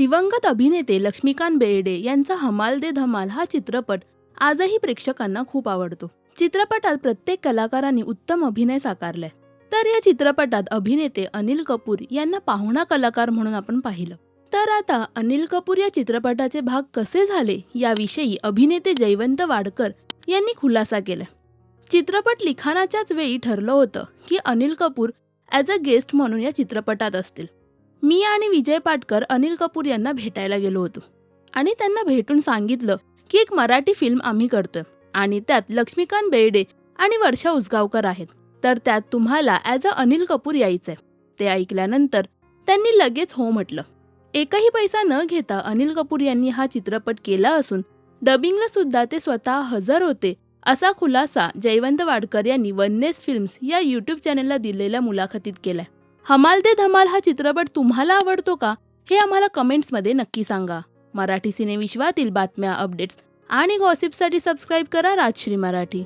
दिवंगत अभिनेते लक्ष्मीकांत बेर्डे यांचा हमाल दे धमाल हा चित्रपट आजही प्रेक्षकांना खूप आवडतो. चित्रपटात प्रत्येक कलाकारांनी उत्तम अभिनय साकारलाय. तर या चित्रपटात अभिनेते अनिल कपूर यांना पाहुणा कलाकार म्हणून आपण पाहिलं. तर आता अनिल कपूर या चित्रपटाचे भाग कसे झाले याविषयी अभिनेते जयवंत वाडकर यांनी खुलासा केला चित्रपट लिखाणाच्याच वेळी ठरलं होतं की Anil Kapoor as a guest म्हणून या चित्रपटात असतील. मी आणि विजय पाटकर अनिल कपूर यांना भेटायला गेलो होतो. आणि त्यांना भेटून सांगितलं की एक मराठी फिल्म आम्ही करतोय. आणि त्यात लक्ष्मीकांत बेर्डे आणि वर्षा उसगावकर आहेत. तर त्यात तुम्हाला ॲज अ अनिल कपूर यायचंय. ते ऐकल्यानंतर त्यांनी लगेच हो म्हटलं. एकही पैसा न घेता अनिल कपूर यांनी हा चित्रपट केला असून डबिंगला सुद्धा ते स्वतः हजर होते असा खुलासा जयवंत वाडकर यांनी वन्नेस फिल्म्स या यूट्यूब चॅनलला दिलेल्या मुलाखतीत केलाय. हमाल दे धमाल हा चित्रपट तुम्हाला आवडतो का? हे आम्हाला कमेंट्समध्ये नक्की सांगा. मराठी सिनेविश्वातील बातम्या अपडेट्स आणि गॉसिपसाठी सबस्क्राईब करा राजश्री मराठी.